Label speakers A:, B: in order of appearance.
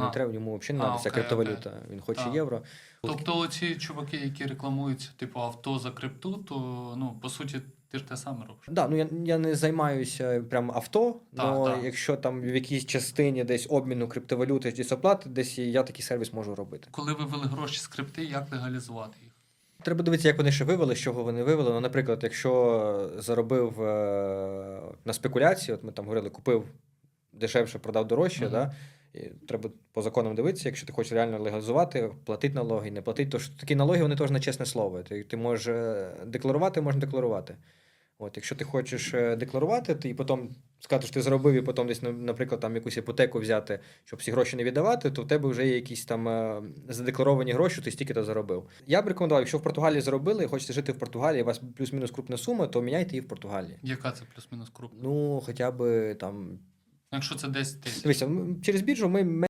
A: Ага.
B: не треба, йому взагалі не треба, це
A: окей,
B: криптовалюта. Він хоче
A: Так.
B: євро.
A: Тобто оці чуваки, які рекламують типу авто за крипту, то ну по суті ти ж те саме робиш.
B: Да, ну я, я не займаюся прям авто,
A: Так,
B: але
A: так.
B: якщо там в якійсь частині десь обміну криптовалюти чи оплати, десь я такий сервіс можу робити.
A: Коли ви ввели гроші з крипти, як легалізувати їх?
B: Треба дивитися, як вони ще вивели, з чого вони вивели. Ну, наприклад, якщо заробив е, на спекуляції, от ми там говорили, купив дешевше, продав дорожче,
A: Мгм.
B: да? Треба по законам дивитися, якщо ти хочеш реально легалізувати, платити налоги, не платити, то ж такі налоги вони теж на чесне слово. Ти, ти можеш е, декларувати, можна декларувати. От, якщо ти хочеш е, декларувати, ти і потім сказати, що ти заробив, і потім десь, наприклад, там якусь іпотеку взяти, щоб всі гроші не віддавати, то в тебе вже є якісь там е, задекларовані гроші, ти стільки то заробив. Я б рекомендував, якщо в Португалії заробили і хочете жити в Португалії, у вас плюс-мінус крупна сума, то міняйте її в Португалії.
A: Яка це плюс-мінус крупна?
B: Ну, хоча б там.
A: Якщо це 10 тисяч.
B: Дивися, через біржу ми